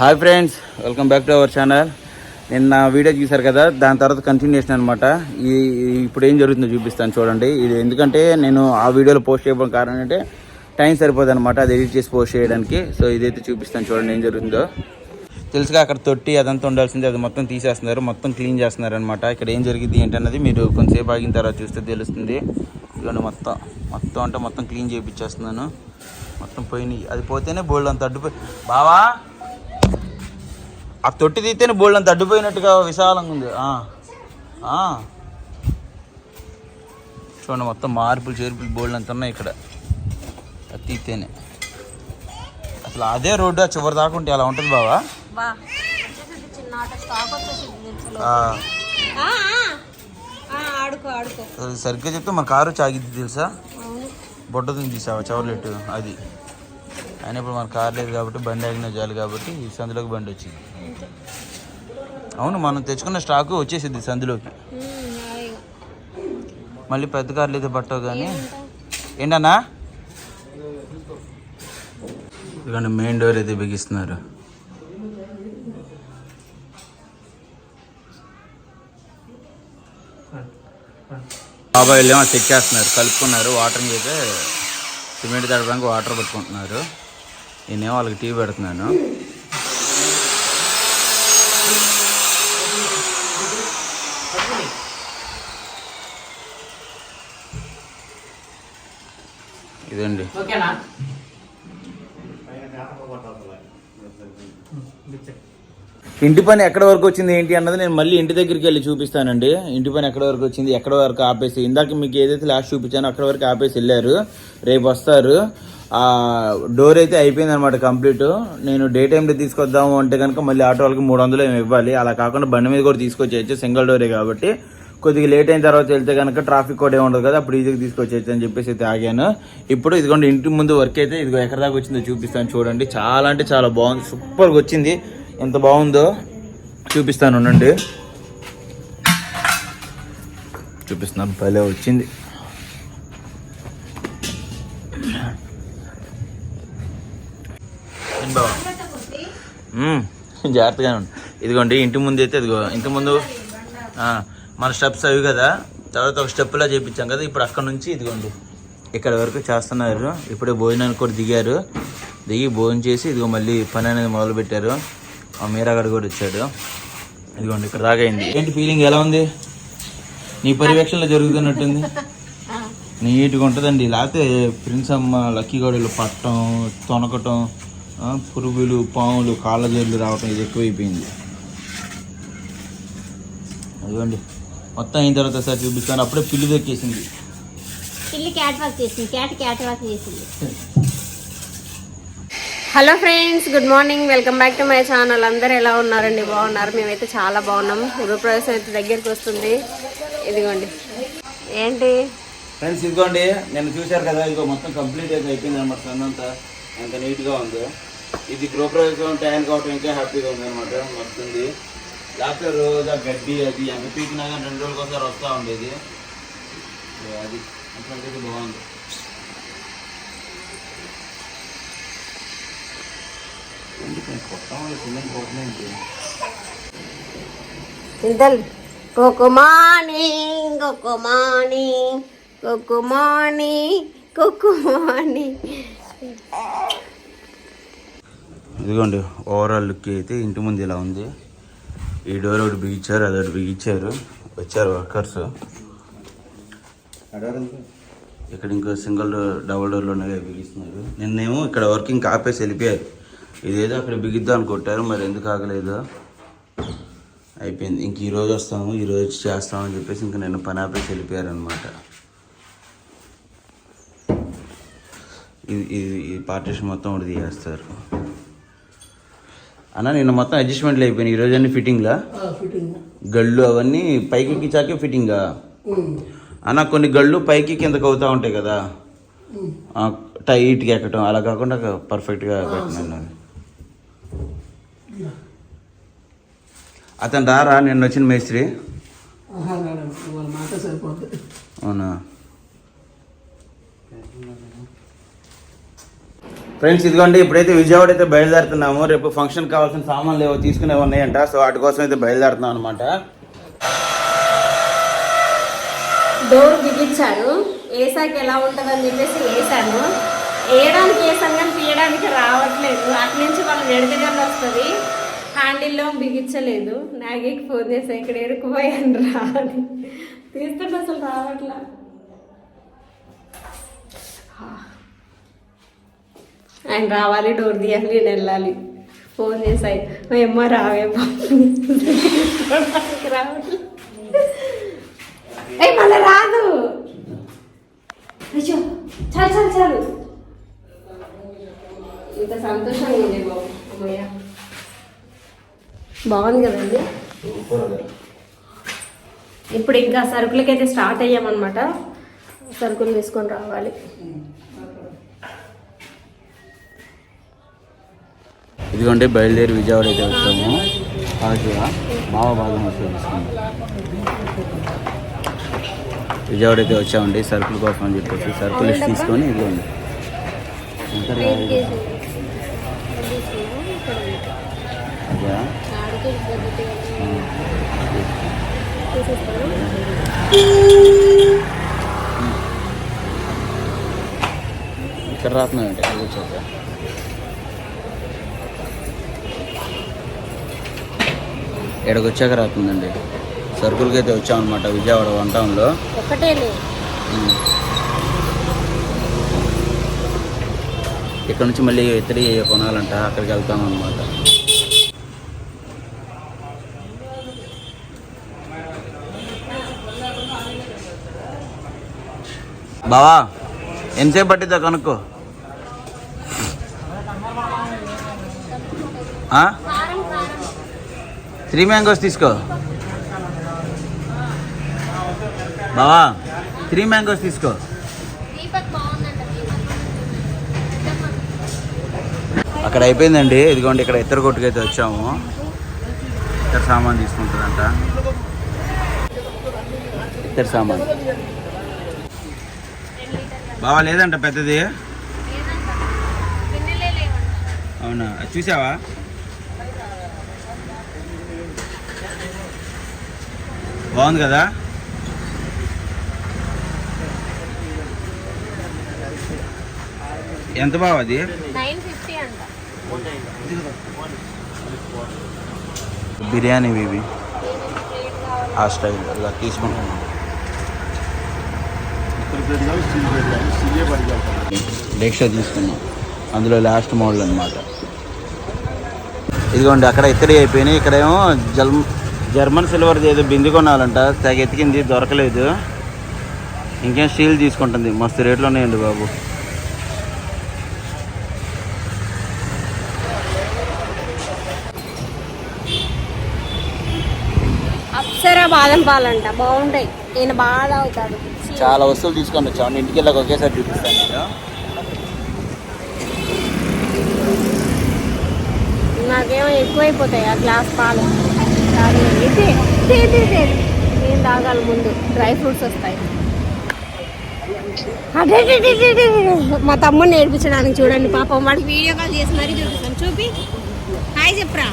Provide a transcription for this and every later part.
Hi friends welcome back to our channel నిన్న video చూశారు కదా దాని తర్వాత కంటిన్యూషన్ అనమాట ఈ ఇప్పుడు ఏం జరుగుతుందో చూపిస్తాను చూడండి. ఇది ఎందుకంటే నేను ఆ వీడియోలో పోస్ట్ చేయడం కారణం అంటే టైం సరిపోదు అనమాట అది ఎడిట్ చేసి పోస్ట్ చేయడానికి. సో ఇదైతే చూపిస్తాను చూడండి ఏం జరుగుతుందో. తెలుసుగా అక్కడ తొట్టి అదంతా ఉండాల్సింది అది మొత్తం తీసేస్తున్నారు మొత్తం క్లీన్ చేస్తున్నారు అనమాట ఇక్కడ ఏం జరిగింది ఏంటన్నది మీరు కొంతసేపు ఆగిన తర్వాత చూస్తే తెలుస్తుంది. ఇదిగోండి మొత్తం మొత్తం అంటే మొత్తం క్లీన్ చేయించేస్తున్నాను మొత్తం పోయినాయి. అది పోతేనే బోల్డ్ అంత అడ్డుపోయి బావా! ఆ తొట్టి తీస్తేనే బోల్డ్ అంత అడ్డుపోయినట్టుగా విశాలంగా ఉంది. చూడండి మొత్తం మార్పులు చేర్పులు బోల్డ్ అంత ఉన్నాయి ఇక్కడ. అది తీస్తేనే అసలు అదే రోడ్డు ఆ చివరి దాకా ఉంటే అలా ఉంటుంది బావా? సరిగ్గా చెప్తే మన కారు చాగిద్ది తెలుసా? బొడ్డదని తీసావా చవర్లెట్? అది. అయినా ఇప్పుడు మన కార్ లేదు కాబట్టి బండి ఆగిన చాలు కాబట్టి సందులోకి బండి వచ్చింది. అవును మనం తెచ్చుకున్న స్టాకు వచ్చేసింది సందులోకి. మళ్ళీ పెద్ద కార్లు అయితే పట్టవు కానీ. ఏంటన్నా? ఇదిగోండి మెయిన్ డోర్ అయితే బిగిస్తున్నారు. బాబాయ్ ఏమో చెక్ చేస్తున్నారు కలుపుకున్నారు. వాటరింగ్ అయితే సిమెంట్ తడపడానికి వాటర్ పట్టుకుంటున్నారు. నేనేమో వాళ్ళకి టీ పెడుతున్నాను. ఇదండి. ఇంటి పని ఎక్కడ వరకు వచ్చింది ఏంటి అన్నది నేను మళ్ళీ ఇంటి దగ్గరికి వెళ్ళి చూపిస్తానండి. ఇంటి పని ఎక్కడ వరకు వచ్చింది ఎక్కడ వరకు ఆపేసి ఇందాక మీకు ఏదైతే లాస్ట్ చూపించానో అక్కడ వరకు ఆపేసి వెళ్ళారు. రేపు వస్తారు. ఆ డోర్ అయితే అయిపోయింది అనమాట కంప్లీట్ నేను డే టైంలో తీసుకొద్దాము అంటే కనుక మళ్ళీ ఆటో వాళ్ళకి మూడు వందలు ఏమి ఇవ్వాలి. అలా కాకుండా బండి మీద కూడా తీసుకొచ్చేయచ్చు. సింగిల్ డోరే కాబట్టి. కొద్దిగా లేట్ అయిన తర్వాత వెళ్తే కనుక ట్రాఫిక్ కూడా ఏమి ఉండదు కదా అప్పుడు ఈజీగా తీసుకొచ్చేయచ్చు అని చెప్పేసి అయితే ఆగాను. ఇప్పుడు ఇదిగోండి ఇంటి ముందు వర్క్ అయితే ఇదిగో ఎక్కడ దాకా వచ్చిందో చూపిస్తాను చూడండి. చాలా అంటే చాలా బాగుంది సూపర్గా వచ్చింది. ఎంత బాగుందో చూపిస్తాను ఉండండి. చూపిస్తున్నాను భలే వచ్చింది. జాగ్రత్తగానే ఉండు. ఇదిగోండి ఇంటి ముందు అయితే ఇదిగో ఇంటి ముందు మన స్టెప్స్ అవి కదా. తర్వాత ఒక స్టెప్లా చేపించాం కదా. ఇప్పుడు అక్కడ నుంచి ఇదిగోండి. ఇక్కడ వరకు చేస్తున్నారు. ఇప్పుడే భోజనానికి కూడా దిగారు. దిగి భోజనం చేసి ఇదిగో మళ్ళీ పని అనేది మొదలుపెట్టారు ఆ మీరాగడ కూడా వచ్చాడు ఇదిగోండి ఇక్కడ దాగైంది ఏంటి ఫీలింగ్ ఎలా ఉంది? నీ పర్యవేక్షణలో జరుగుతున్నట్టుంది. నీట్గా ఉంటుందండి. లేకపోతే ప్రిన్స్ అమ్మ లక్కీ గోడలు పట్టడం తొనకటం పురుగులు పాములు కాళ్ళ జోళ్ళు రావటం ఇది ఎక్కువైపోయింది. అదిగోండి. మొత్తం అయిన తర్వాత సార్ చూపిస్తాను. అప్పుడే పిల్లి దొక్కేసింది పిల్లి క్యాట్ వాక్ చేసింది. క్యాట్ క్యాట్ వాక్ చేసింది. Hello friends good morning. Welcome back to my channel. అందరు ఎలా ఉన్నారండి? బాగున్నారు? మేమైతే చాలా బాగున్నాం గృహప్రవేశం అయితే దగ్గరికి వస్తుంది. ఇదిగోండి. ఏంటి? ఫ్రెండ్స్ ఇదిగోండి. నేను చూశారు కదా ఇదిగో మొత్తం కంప్లీట్ అయితే అయిపోయింది అనమాట సందంతా ఎంత నీట్గా ఉందో. ఇది గృహప్రవేశం టైం కావటం ఇంకా హ్యాపీగా ఉంది అనమాట వస్తుంది లేకపోతే రోజు ఆ గడ్డి అది ఎంత పీకినా కానీ రెండు రోజులకి ఒకసారి వస్తూ ఉండేది. అది అట్లాంటిది బాగుంది. కుకుమాని కుకుమాని కుకుమాని కుకుమాని ఇదిగోండి ఓవరాల్ లుక్ అయితే ఇంటి ముందు ఇలా ఉంది. ఈ డోర్ ఒకటి బిగించారు అది ఒకటి బిగించారు వచ్చారు వర్కర్స్. ఇక్కడ ఇంకో సింగిల్ డోర్ డబుల్ డోర్లో ఉన్నాయి బిగిస్తున్నారు. నిన్నేమో ఇక్కడ వర్కింగ్ ఆపేసి వెళ్ళిపోయారు ఇదేదో అక్కడ బిగిద్దాం అనుకుంటారు మరి ఎందుకు ఆగలేదు? అయిపోయింది. ఇంక ఈరోజు వస్తాము ఈరోజు వచ్చి చేస్తామని చెప్పేసి ఇంక నేను పని ఆపేసి వెళ్ళిపోయారు అనమాట ఇది ఇది ఈ పార్టీషన్ మొత్తం ఒకటి తీయేస్తారు అన్న నిన్న మొత్తం అడ్జస్ట్మెంట్లు అయిపోయినాయి. ఈరోజు అన్ని ఫిట్టింగ్లా గళ్ళు అవన్నీ పైకి ఎక్కించాకే ఫిట్టింగా అన్న కొన్ని గళ్ళు పైకి కిందకి అవుతా ఉంటాయి కదా? టైట్గా ఎక్కటం అలా కాకుండా పర్ఫెక్ట్గా పెట్టినాను అతను రారా? నిన్న వచ్చిన మేస్త్రి? అవునా? ఫ్రెండ్స్ ఇదిగోండి ఇప్పుడైతే విజయవాడ అయితే బయలుదేరుతున్నాము. రేపు ఫంక్షన్ కావాల్సిన సామాన్లు ఏవో తీసుకునే ఉన్నాయంట. సో వాటి కోసం అయితే బయలుదేరుతున్నాం అనమాట డోర్ బిగించాను వేసాక ఎలా ఉంటుందని చెప్పేసి వేసాను వేయడానికి వేసాను కానీ తీయడానికి రావట్లేదు. అటు నుంచి వాళ్ళు ఎడతగానే వస్తుంది. హ్యాండిల్లో బిగించలేదు. నాగేకి ఫోన్ చేసా ఇక్కడ ఎరుకుపోయాను రా తీస్తుంటే అసలు రావట్లేదు ఆయన రావాలి డోర్ తీయాలి నేను వెళ్ళాలి. ఫోన్ చేసాయి ఏమో రావే బాబు మళ్ళీ రాదు. చాలు చాలు చాలు. ఇంత సంతోషంగా ఉంది బాబు. బాగుంది కదండి ఇప్పుడు ఇంకా సరుకులకైతే స్టార్ట్ అయ్యామన్నమాట. సరుకులు తీసుకొని రావాలి. ఇదిగోండి బయలుదేరి విజయవాడ అయితే వచ్చాము. పాజిటివ్గా బావ బాగా తీసుకుంది విజయవాడ అయితే వచ్చామండి సరుకుల కోసం అని చెప్పేసి సరుకులు లిస్ట్ తీసుకొని ఇదిగోండి. ఇక్కడ రాస్తున్నాయంటే ఇక్కడ కూర్చోక ఇక్కడికి వచ్చాక రాతుందండి. సరుకులకి అయితే వచ్చామన్నమాట విజయవాడ వన్ టౌన్లో. ఇక్కడ నుంచి మళ్ళీ ఇతడి కొనాలంట అక్కడికి వెళ్తాం అనమాట బావా ఎంతసేపు పట్టిద్దా కనుక్కో? త్రీ మ్యాంగోస్ తీసుకో. బావా త్రీ మ్యాంగోస్ తీసుకో. అక్కడ అయిపోయిందండి. ఇదిగోండి ఇక్కడ ఇద్దరు కొట్టుకైతే వచ్చాము. ఇద్దరు సామాన్ తీసుకుంటుందంట ఇద్దరు సామాన్. బావా లేదంట పెద్దది. అవునా? చూసావా? బాగుంది కదా? ఎంత బావ అది? బిర్యానీ ఇవి ఆ స్టైల్ ఇలా తీసుకుంటున్నాం డెక్షా తీసుకున్నాం. అందులో లాస్ట్ మోడల్ అనమాట ఇదిగోండి అక్కడ ఇత్తడి అయిపోయినాయి. ఇక్కడేమో జల్ జర్మన్ సిల్వర్ది ఏదో బింది కొనాలంట తెగ ఎతికింది దొరకలేదు. ఇంకేం స్టీల్ తీసుకుంటుంది? మస్తు రేట్లు ఉన్నాయండి బాబు. అప్సరా బాదం పాలంట బాగుంటాయి. ఈయన బాగా తాగుతాడు. చాలా వస్తువులు తీసుకొని వచ్చాము ఇంటికి వెళ్ళాక ఒకేసారి చూపిస్తాను నేను నాకేమో ఎక్కువైపోతాయి ఆ గ్లాస్ పాలు. నేను తాగాలి ముందు? డ్రై ఫ్రూట్స్ వస్తాయి. మా తమ్ముడిని నేర్పించడానికి చూడండి పాపం వాడికి వీడియో కాల్ చేసి మరీ చూపిస్తాను చూపి. హాయ్ చెప్పరా.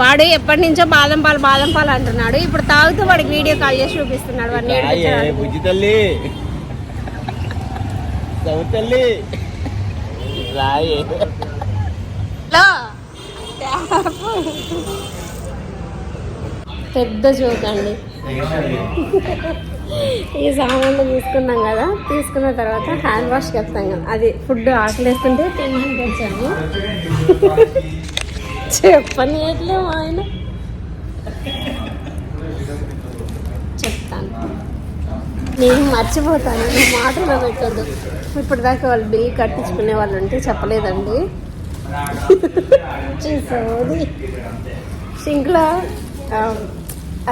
వాడు ఎప్పటి నుంచో బాదం పాలు బాదం పాలు అంటున్నాడు. ఇప్పుడు తాగుతూ వాడికి వీడియో కాల్ చేసి చూపిస్తున్నాడు వాడిని నేర్పించడానికి హలో. పెద్ద జోక్ అండి. ఈ సామాన్లు తీసుకున్నాం కదా తీసుకున్న తర్వాత హ్యాండ్ వాష్ చెప్తాం కదా. అది ఫుడ్ ఆకలేస్తుంటే తినడానికి వచ్చాము. చెప్పని ఎట్లేము ఆయన. చెప్తాను. నేను మర్చిపోతాను. మాటలు మాటలో పెట్టద్దు. ఇప్పటిదాకా వాళ్ళు బిల్ కట్టించుకునే వాళ్ళు ఉంటే చెప్పలేదండి. చూసావు? సింక్లో?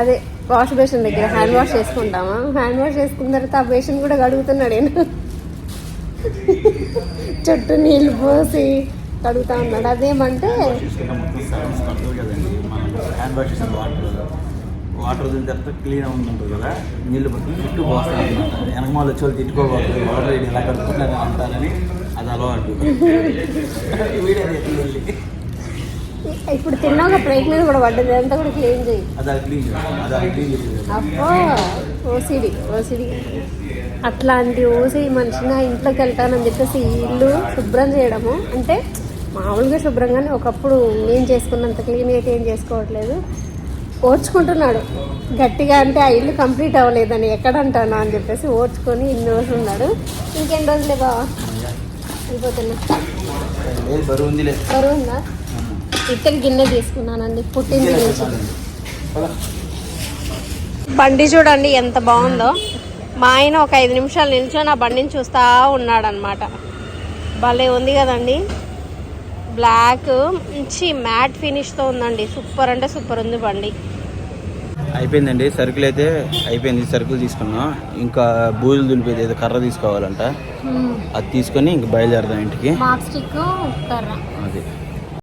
అదే వాష్ బేసిన్ దగ్గర హ్యాండ్ వాష్ చేసుకుంటామా? హ్యాండ్ వాష్ చేసుకున్న తర్వాత ఆ బేసిన్ కూడా కడుగుతున్నాడు నేను చుట్టూ నీళ్ళు పోసి కడుగుతా ఉన్నాడు. అదేమంటే కదండి మనం హ్యాండ్ వాష్ చేసిన వాటర్ వాటర్ వదిలిన తర్వాత క్లీన్ కదా నీళ్ళు పట్టుకుని చుట్టూ పోస్తాను వెనకమాల వచ్చి వాళ్ళు తిట్టుకోకూడదు. వాటర్ అంటారని అది అలవాటు. వీడియో. ఇప్పుడు తిన్న ఒక ప్లేట్ మీద కూడా పడ్డది అంతా కూడా క్లీన్ చేయి. అబ్బో ఓసిడి ఓసిడి. అట్లాంటి ఓసి మనిషిని ఇంట్లోకి వెళ్తానని చెప్పేసి ఇల్లు శుభ్రం చేయడము అంటే మామూలుగా శుభ్రంగానే ఒకప్పుడు నేను చేసుకున్నంత క్లీన్ అయితే ఏం చేసుకోవట్లేదు. ఓర్చుకుంటున్నాడు. గట్టిగా అంటే ఆ ఇల్లు కంప్లీట్ అవ్వలేదని ఎక్కడ అంటాను అని చెప్పేసి ఓర్చుకొని ఇన్ని రోజులు ఉన్నాడు. ఇంకెన్ని రోజులే బావా? వెళ్ళిపోతున్నా ఇత్తడి గిన్నె తీసుకున్నానండి పుట్టింది బండి చూడండి ఎంత బాగుందో. మా ఆయన ఒక ఐదు నిమిషాలు నిల్చొని ఆ బండిని చూస్తూ ఉన్నాడనమాట భలే ఉంది కదండి. బ్లాక్ మంచి మ్యాట్ ఫినిష్తో ఉందండి. సూపర్ అంటే సూపర్ ఉంది బండి. అయిపోయిందండి. సరుకులు అయితే అయిపోయింది. సరుకులు తీసుకున్నాం. ఇంకా బూజులు దులిపేది ఏదో కర్ర తీసుకోవాలంట. అది తీసుకొని ఇంక బయలుదేరదాం ఇంటికి. అది.